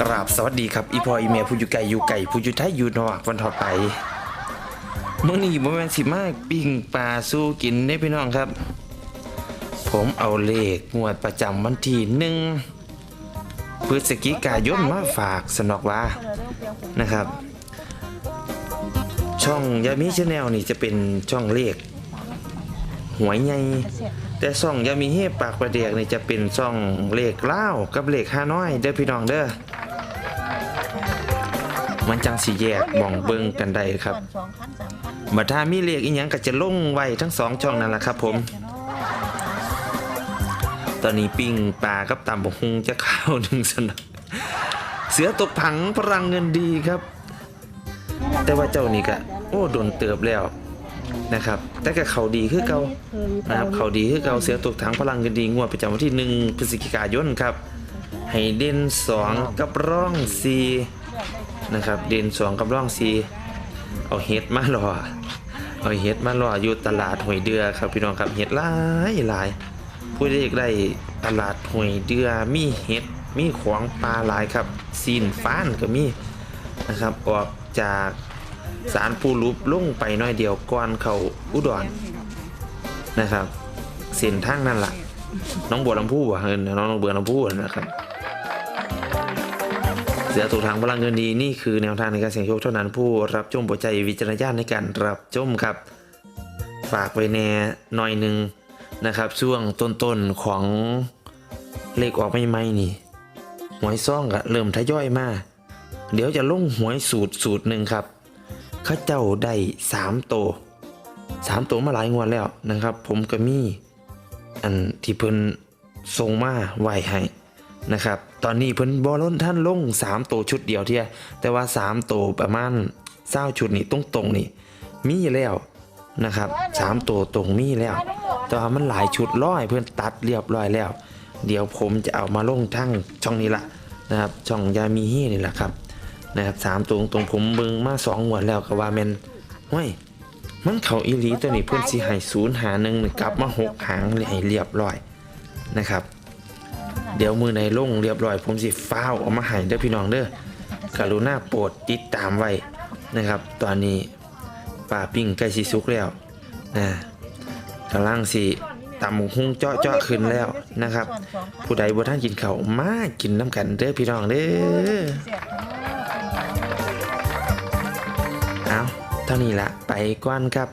กราบสวัสดีครับอีพออีเมียผู้อยู่ไกลอยู่ไก่ผู้อยู่ไทยอยู่นอกวันต่อไปมื้อนี้บ่แม่นสิมากปิ้งปลาสู้กินได้พี่น้องครับ ผมเอาเลขงวดประจำวันที่หนึ่งพฤศจิกายนมาฝากสนอกว่านะครับ ช่องยามีชาแนลนี่จะเป็นช่องเลขหวยใหญ่ แต่ซ่องยามีเฮปากประเดียกนี่จะเป็นซ่องเลขเล่ากับเลขห้าน้อยเด้อพี่น้องเด้อมันจังสีแยกมองเบิ่งกันได้ครับสองพันสามพันบัดถ้ามีเลขอีหยังก็จะลงไว้ทั้งสองช่องนั่นแหละครับผม ตอนนี้ปิ้งปลากับตำบกฮุงจะเข้าหนึ่งสนกเสือตกผังพลังเงินดีครับ แต่ว่าเจ้านี่ก็โอ้โดนเติบแล้ว นะครับแต่ก็เขาดีคือเก่านะครับเขาดีคือเก่าเสือตกถังพลังกันดีงวดประจำวันที่หนึ่งพฤศจิกายนครับให้เด่นสองกับร่องสีนะครับเด่นสองกับร่องสีเอาเฮ็ดมารอเอาเฮ็ดมารออยู่ตลาดหวยเดือครับพี่น้องครับเฮ็ดหลายหลายผู้ใดอยากได้ตลาดหวยเดือมีเฮ็ดมีของปลาหลายครับซีนฟ้านก็มีนะครับออกจาก สารปูรูปลงไปหน้อยเดียวก่อนเขาอุดรนะครับ เส้นทางนั่นล่ะ น้องบัวลำพูอะเออน้องน้องเบือลำพูนะครับ เสือถูกทางพลังเงินดีนี่คือแนวทางในการเสี่ยงโชคเท่านั้นผู้รับชมโปรดใจวิจารณญาณในการรับชมครับ ฝากไว้แน่หน่อยหนึ่งนะครับ ช่วงต้นๆของเลขออกใหม่ๆนี่หวยซ่องก็เริ่มทยอยมา เดี๋ยวจะลงหวยสูตรสูตรหนึ่งครับ เข้าเจ้าได้สามโตวสามตัวมาหลายงวดแล้วนะครับ ผมก็มีอันที่เพิ่นส่งมาไหวให้นะครับ ตอนนี้เพิ่นบอล้นท่านลงสามตัวชุดเดียวเทียแต่ว่าสามตัวประมาณเศร้าชุดนี่ตรงตรงๆนี่มีแล้วนะครับสามตัวตรงมีแล้ว แต่ว่ามันหลายชุดร้อยเพื่อนตัดเรียบร้อยแล้ว เดี๋ยวผมจะเอามาลงทั้งช่องนี้ละนะครับ ช่องยามีเฮนี่แหละครับ นะครับสามตัวตรงผมเบิ่งมาสองงวแล้วก็ว่าแมนห้ยมันเขาอีหลีตัวนี้เพื่อนสิให้ศูนย์หาหนึ่งกลับมาหกหางให้เรียบร้อยนะครับ เดี๋ยวมือในลงเรียบร้อย ผมสิฟ้าวเออกมาให้เด้อพี่น้องเด้อกรุณาโปรดติดตามไว้นะครับ ตอนนี้ปลาปิ้งใกล้สิสุกแล้วนะกำลังสิตำหุ้งเจาะเจาะขึ้นแล้วนะครับ ผู้ใดบ่ท่านกินเขามากินน้ำกันเด้อพี่น้องเด้อ เท่านี้ละไปก่อนครับ